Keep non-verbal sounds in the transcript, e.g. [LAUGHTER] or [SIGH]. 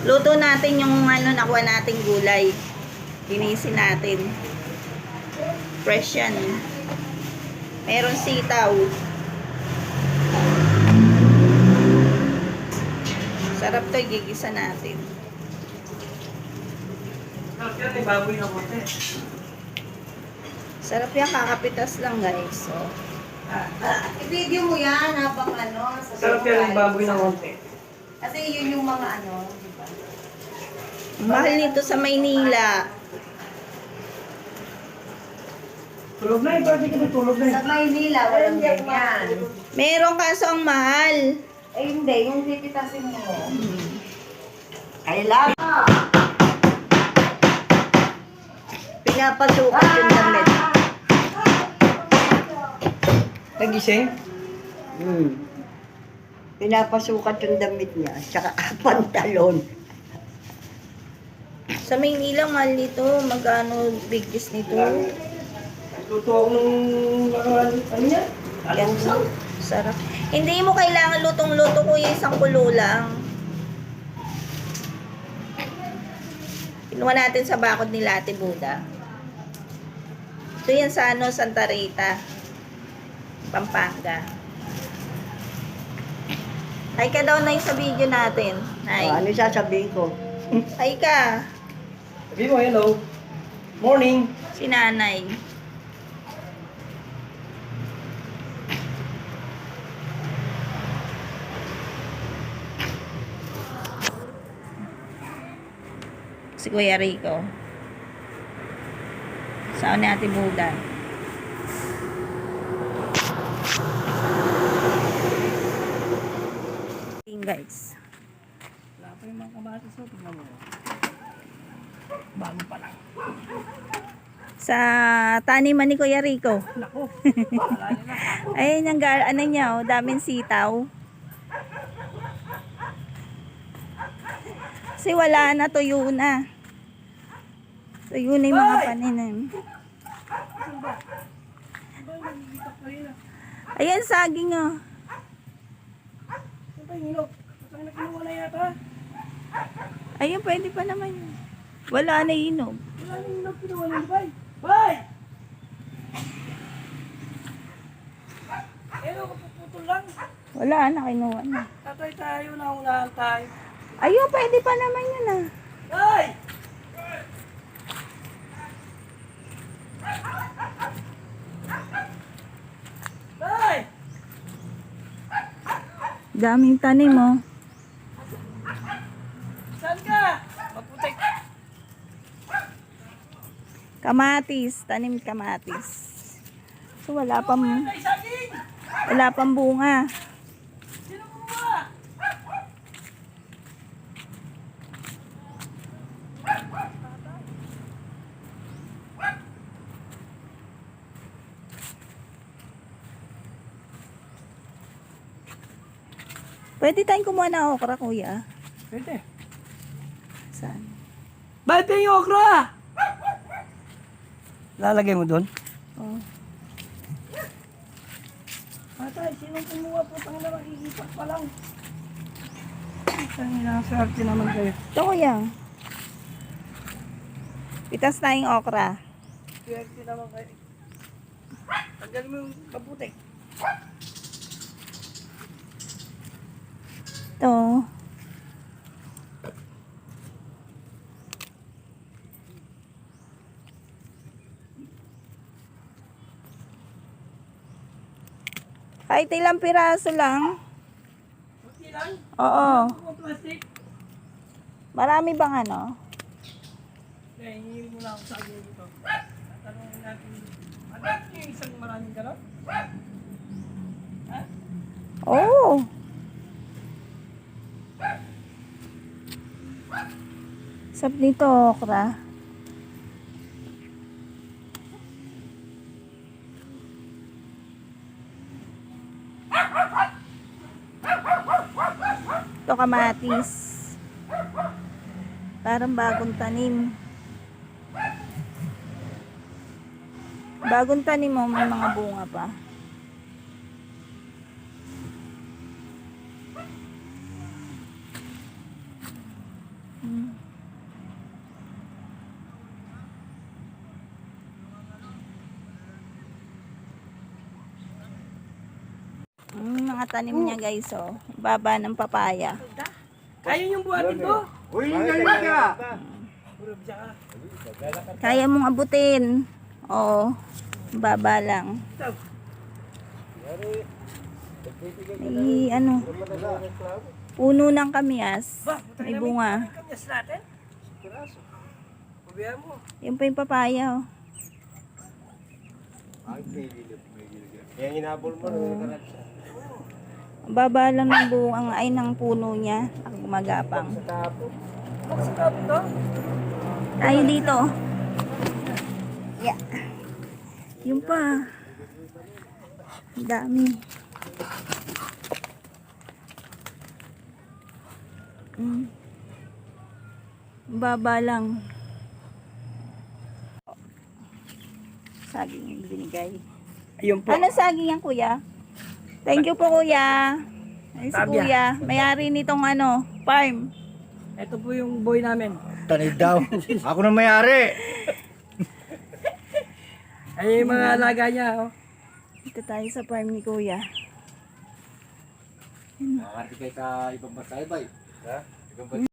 Luto natin yung ano, nakuha nating gulay. Linisin natin. Fresh yan. Meron sitaw. Sarap to, gigisa natin. Kaya may baboy na konti. Sarap yan, kakapitas lang guys. So, I-video mo yan habang ano. Sa Sarap yan yung baboy na konti. Kasi yun yung mga ano? Mahal nito sa Maynila. Tulog na, iba ka na tulog na. Sa Maynila, walang ganyan. Meron kaso ang mahal. Eh hindi, yung pipitasin mo. I love Pinapasukat yung damit. Nagising? Hmm. Pinapasukat yung damit niya, tsaka pantalon. Sa Maynila, mahal nito. Magkano biggest nito? Luto nung ano, ano niya? Yan. Sarap. Hindi mo kailangan lutong-luto ko yung isang kulo lang. Kinuha natin sa bakod ni Ate Buda. Ito yan sa ano, Santa Rita. Pampanga. Hi ka daw na sa video natin. Oh, Hi. ano sasabihin ko? Hi ka. Sabi mo, hello. Morning. Si nanay. Si Kuya Rico. Saan natin Buda? Tingin, guys. Wala pa yung mga kamatis mo. Tingnan mo. Bago pa lang. Sa taniman ni Kuya Rico. Nako. [LAUGHS] Yung gar, ano niya, oh, daming sitaw. Kasi wala na, tuyo na. Tuyo na yung mga paninim. Ayan, saging oh. Ayun, pwede pa naman yun. Wala na inog. Wala na hinog kinuha na bay. Bay! Hello, kapuputol lang. Wala na, kinuha na. Tatay tayo, naunahan tayo. Ayun, pwede pa naman yun ah. Bay! Bay! Daming tanim oh. Saan ka? Maputik. Kamatis, tanim kamatis. So wala pang, wala pang bunga. Pwede tayong kumuha ng okra, kuya. Pwede. Saan? Ba't yung okra? Lalagay mo doon? Oh. Atay, sinong kumuha po? Tang na makikita pa lang. Isang inasarte naman kayo. Ito, kuya. Pitas tayong okra. Swerte naman kayo. Tanggalin mo yung kaputik. Ito. Kahit ilang piraso lang. Kunti lang. Oo. Plastic. Marami bang ano? Kaya hihingin mo lang sa akin dito. Tanungin natin. Ano yung isang maraming galon? Ha? Oo. Sab nito okra. Ito kamatis. Parang bagong tanim. Bagong tanim mo, may mga bunga pa. Mga tanim niya guys, oh. Baba ng papaya. Kaya yung buhatin ko. Uy, galing ka! Kaya mong abutin. Oo. Baba lang. May ano, puno ng kamias. May bunga. Yan pa yung papaya, oh. Yan hinabol mo. Ang Baba lang ng buong ay ng puno niya. Ang gumagapang. Tapon to? Tayo dito. Yeah. Yung pa. Ang dami. Mm. Baba lang. Saging yung binigay. Ayun po. Ano saging yan, kuya? Thank you po, kuya. Ay, si Tabia. kuya. May-ari nitong ano, farm. Ito po yung boy namin. Tanid daw. [LAUGHS] Ako na mayari. Ay, yung mga alaga niya. Oh. Dito tayo sa farm ni kuya. Makakati kayo sa ibang bansa, bay. Ha? Ibang bansa.